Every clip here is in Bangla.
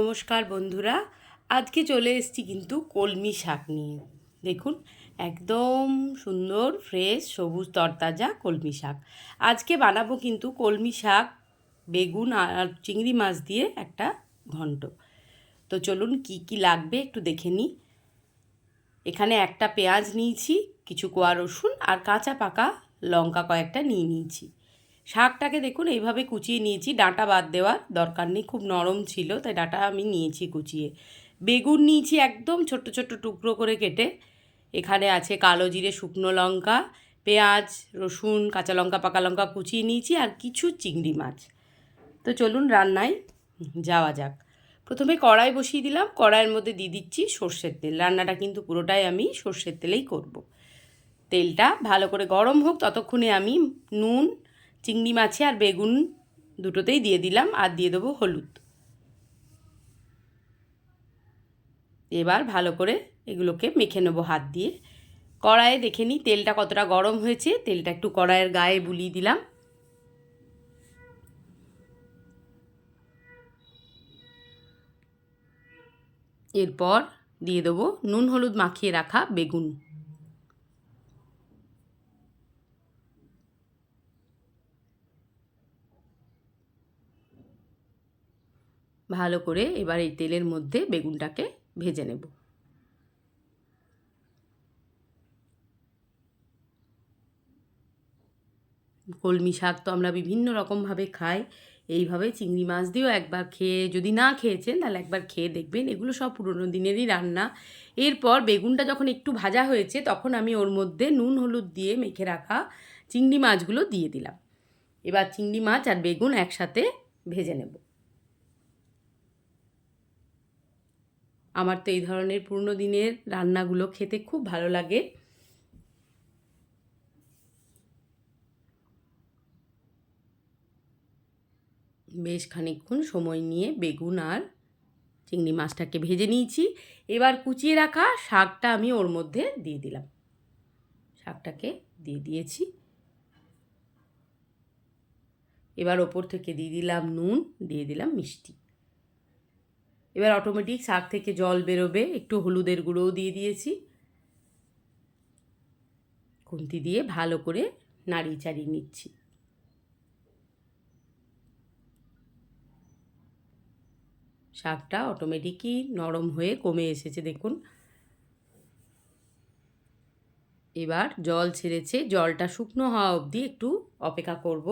নমস্কার বন্ধুরা, আজকে চলে এসেছি কিন্তু কলমি শাক নিয়ে। দেখুন, একদম সুন্দর ফ্রেশ সবুজ, তরতাজা কলমি শাক। আজকে বানাবো কিন্তু কলমি শাক, বেগুন আর চিংড়ি মাছ দিয়ে একটা ঘন্ট। তো চলুন কি কি লাগবে একটু দেখে নিই। এখানে একটা পেঁয়াজ নিয়েছি, কিছু কোয়া রসুন আর কাঁচা পাকা লঙ্কা কয়েকটা নিয়ে নিয়েছি। শাকটাকে দেখুন, এইভাবে কুচিয়ে নিয়েছি। ডাঁটা বাদ দেওয়ার দরকার নেই, খুব নরম ছিল, তাই ডাঁটা আমি নিয়েছি কুচিয়ে। বেগুন নিয়েছি একদম ছোট্ট ছোট্ট টুকরো করে কেটে। এখানে আছে কালো জিরে, শুকনো লঙ্কা, পেঁয়াজ, রসুন, কাঁচা লঙ্কা, পাকা লঙ্কা কুচিয়ে নিয়েছি, আর কিছু চিংড়ি মাছ। তো চলুন রান্নায় যাওয়া যাক। প্রথমে কড়াই বসিয়ে দিলাম, কড়াইয়ের মধ্যে দিয়ে দিচ্ছি সর্ষের তেল। রান্নাটা কিন্তু পুরোটাই আমি সর্ষের তেলেই করব। তেলটা ভালো করে গরম হোক, ততক্ষণে আমি নুন চিংড়ি মাছে আর বেগুন দুটোতেই দিয়ে দিলাম আর দিয়ে দেবো হলুদ। এবার ভালো করে এগুলোকে মেখে নেব হাত দিয়ে। কড়াইয়ে দেখে নিই তেলটা কতটা গরম হয়েছে, তেলটা একটু কড়াইয়ের গায়ে বুলিয়ে দিলাম। এরপর দিয়ে দেবো নুন হলুদ মাখিয়ে রাখা বেগুন। ভালো করে এবার এই তেলের মধ্যে বেগুনটাকে ভেজে নেব। কলমি শাক তো আমরা বিভিন্ন রকমভাবে খাই, এইভাবে চিংড়ি মাছ দিয়েও একবার খেয়ে যদি না খেয়েছেন তাহলে একবার খেয়ে দেখবেন, এগুলো সব পুরনো দিনেরই রান্না। এরপর বেগুনটা যখন একটু ভাজা হয়েছে তখন আমি ওর মধ্যে নুন, হলুদ দিয়ে মেখে রাখা চিংড়ি মাছগুলো দিয়ে দিলাম। এবার চিংড়ি মাছ আর বেগুন একসাথে ভেজে নেব। আমার তো এই ধরনের পুরনো দিনের রান্নাগুলো খেতে খুব ভালো লাগে। বেশ খানিকক্ষণ সময় নিয়ে বেগুন আর চিংড়ি মাছটাকে ভেজে নিয়েছি। এবার কুচিয়ে রাখা শাকটা আমি ওর মধ্যে দিয়ে দিলাম। শাকটাকে দিয়ে দিয়েছি। এবার ওপর থেকে দিয়ে দিলাম নুন, দিয়ে দিলাম মিষ্টি। এবার অটোমেটিক শাক থেকে জল বেরোবে, একটু হলুদের গুঁড়োও দিয়ে দিয়েছি। খুন্তি দিয়ে ভালো করে নাড়িয়ে চাড়িয়ে নিচ্ছি। শাকটা অটোমেটিকই নরম হয়ে কমে এসেছে, দেখুন। এবার জল ছেড়েছে, জলটা শুকনো হওয়া অবধি একটু অপেক্ষা করব।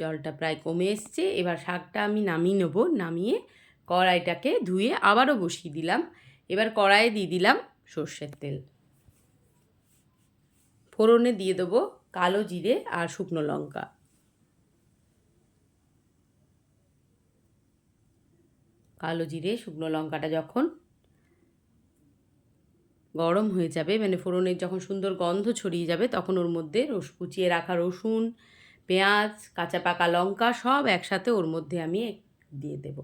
জলটা প্রায় কমে এসছে। এবার শাকটা আমি নামিয়ে নেব। নামিয়ে কড়াইটাকে ধুয়ে আবারও বসিয়ে দিলাম। এবার কড়াইয়ে দিয়ে দিলাম সর্ষের তেল। ফোড়নে দিয়ে দেবো কালো জিরে আর শুকনো লঙ্কা। কালো জিরে, শুকনো লঙ্কাটা যখন গরম হয়ে যাবে মানে ফোড়নের যখন সুন্দর গন্ধ ছড়িয়ে যাবে, তখন ওর মধ্যে রস কুচিয়ে রাখা রসুন পেঁয়াজ, কাঁচা পাকা লঙ্কা সব একসাথে ওর মধ্যে আমি দিয়ে দেব।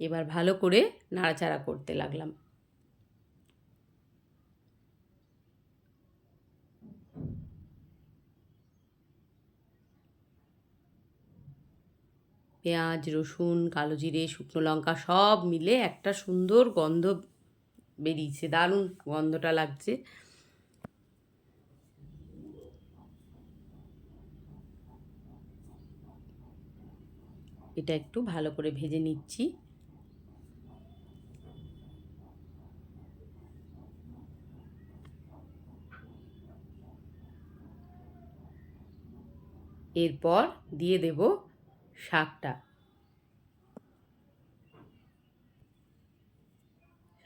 এবার ভালো করে নাড়াচাড়া করতে লাগলাম। পেঁয়াজ, রসুন, কালো জিরে, শুকনো লঙ্কা সব মিলে একটা সুন্দর গন্ধ বেরিয়েছে দারুণ গন্ধটা লাগছে। এটা একটু ভালো করে ভেজে নিচ্ছি। এরপর দিয়ে দেব শাকটা।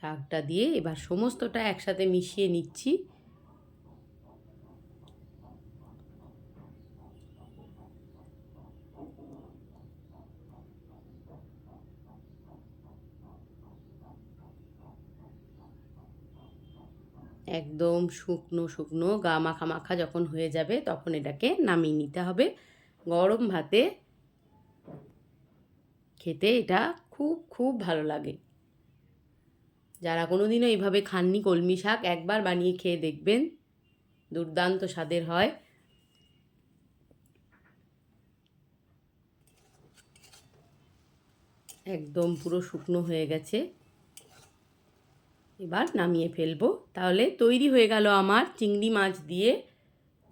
শাকটা দিয়ে এবার সমস্তটা একসাথে মিশিয়ে নিচ্ছি। একদম শুকনো শুকনো গা মাখা মাখা যখন হয়ে যাবে তখন এটাকে নামিয়ে নিতে হবে। গরম ভাতে খেতে এটা খুব খুব ভালো লাগে। যারা কোনো দিনও এইভাবে খাননি কলমি শাক, একবার বানিয়ে খেয়ে দেখবেন দুর্দান্ত স্বাদের হয়। একদম পুরো শুকনো হয়ে গেছে। এবার নামিয়ে ফেলব। তাহলে তৈরি হয়ে গেল আমার চিংড়ি মাছ দিয়ে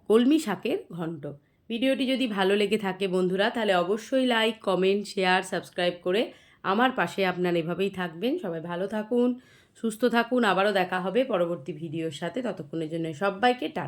কলমি শাকের ঘন্ট। ভিডিওটি যদি ভালো লেগে থাকে বন্ধুরা, তাহলে অবশ্যই লাইক কমেন্ট শেয়ার সাবস্ক্রাইব করে আমার পাশে আপনার এভাবেই থাকবেন। সবাই ভালো থাকুন। সুস্থ থাকুন আবারও দেখা হবে পরবর্তী ভিডিওর সাথে। ততক্ষণের জন্য সবাইকে টা